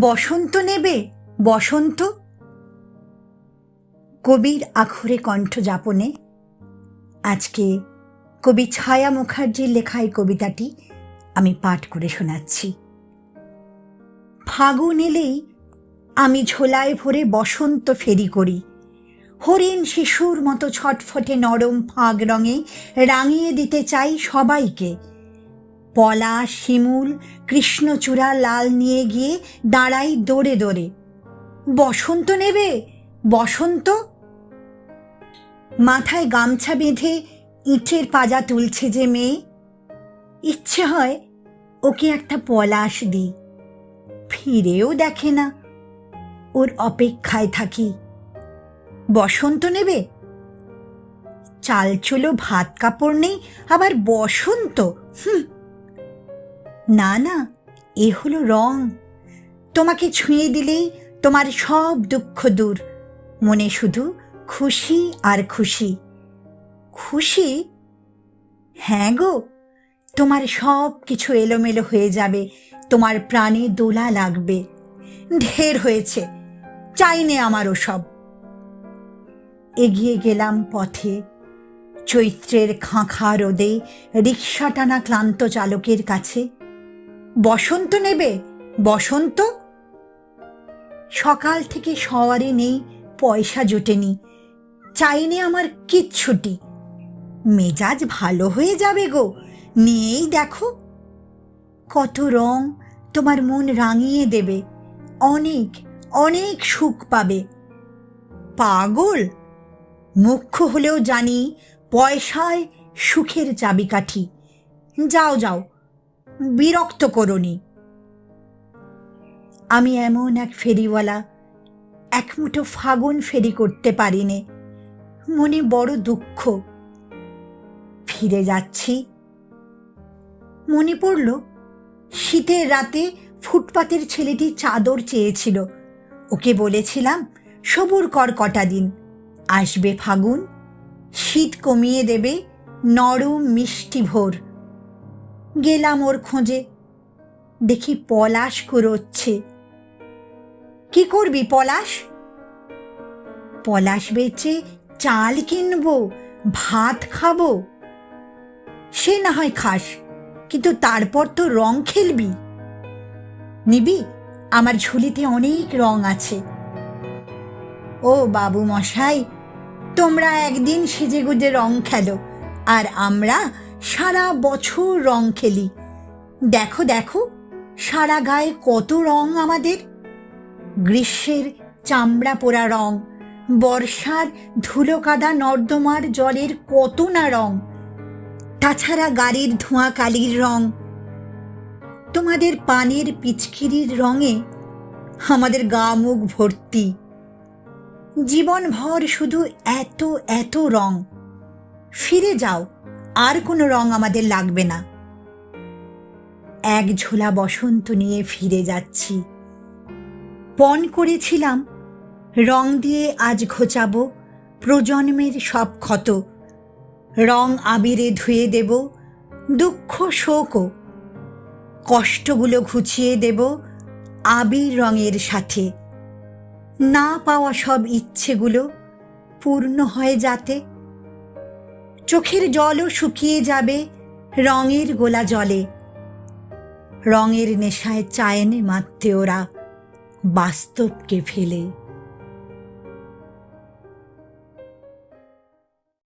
বসন্ত নেবে? বসন্ত? কবির আখরে কণ্ঠ যাপনে। আজকে কবি ছায়া মুখার্জির লেখা এই কবিতাটি আমি পাঠ করে শোনাচ্ছি। ফাগুন এলেই আমি ঝোলায় ভরে বসন্ত ফেরি করি। হরিণ শিশুর মতো ছটফটে নরম ফাগ রঙে রাঙিয়ে দিতে চাই সবাইকে। পলাশ শিমুল, কৃষ্ণচূড়া, লাল নিয়ে গিয়ে দাঁড়াই দৌড়ে দৌড়ে। বসন্ত নেবে? বসন্ত? মাথায় গামছা বেঁধে ইটের পাজা তুলছে যে মেয়ে। ইচ্ছে হয় ওকে একটা পলাশ দিই। ফিরেও দেখে না। ওর অপেক্ষায় থাকি। বসন্ত নেবে? চাল চলো ভাত কাপড় নেই, আবার বসন্ত? হুম। না না, এ হলো রং। তোমাকে ছুঁয়ে দিলেই তোমার সব দুঃখ দূর। মনে শুধু খুশি আর খুশি। খুশি? হ্যাঁ গো, তোমার সব কিছু এলোমেলো হয়ে যাবে, তোমার প্রাণে দোলা লাগবে। ঢের হয়েছে, চাইনে আমার সব এগিয়ে গেলাম পথে, চৈত্রের খাঁখা রোদে রিক্সা টানা ক্লান্ত চালকের কাছে। বসন্ত নেবে? বসন্ত? সকাল থেকে সওয়ারে নেই, পয়সা জোটেনি। চাইনি আমার কিচ্ছুটি। মেজাজ ভালো হয়ে যাবে গো। নিয়েই দেখো। কত রং তোমার মন রাঙিয়ে দেবে। অনেক অনেক সুখ পাবে। পাগল? মুখ্য হলেও জানি পয়সায় সুখের চাবিকাঠি। যাও যাও বিরক্ত করনি আমি এমন এক ফেরিওয়ালা, এক মুঠো ফাগুন ফেরি করতে পারিনে, মনে বড় দুঃখ। ফিরে যাচ্ছি। মনে পড়ল, শীতের রাতে ফুটপাতের ছেলেটি চাদর চেয়েছিল। ওকে বলেছিলাম, সবুর কর কটা দিন, আসবে ফাগুন, শীত কমিয়ে দেবে নরম মিষ্টি ভোর। গেলাম ওর খোঁজে। দেখি পলাশ কুড়োচ্ছে কি করবি পলাশ? পলাশ বেচে চাল কিনবো, ভাত খাব। সে না হয় খাস, কিন্তু তারপর তো রং খেলবি। নিবি, আমার ঝুলিতে অনেক রং আছে। ও বাবু মশাই, তোমরা একদিন সেজেগুজে রং খেলো, আর আমরা সারা বছর রং খেলি। দেখো দেখো, সারা গায়ে কত রং আমাদের। গ্রীষ্মের চামড়া পোড়া রং, বর্ষার ধুলো কাদা নর্দমার জলের কত না রং, তাছাড়া গাড়ির ধোঁয়া কালির রং। তোমাদের পানের পিচকিরির রঙে আমাদের গা মুখ ভর্তি। জীবনভর শুধু এত এত রং। ফিরে যাও আর কোনো রং আমাদের লাগবে না। এক ঝোলা বসন্ত নিয়ে ফিরে যাচ্ছি। পণ করেছিলাম, রং দিয়ে আজ ঘোচাবো, প্রজন্মের সব ক্ষত। রং আবিরে ধুয়ে দেব, দুঃখ শোকও কষ্টগুলো ঘুচিয়ে দেব আবির রঙের সাথে। না পাওয়া সব ইচ্ছেগুলো পূর্ণ হয়ে যাতে চোখের জলও শুকিয়ে যাবে রঙের গোলা জলে। রঙের নেশায় চায়নি মারতে ওরা বাস্তবকে ফেলে।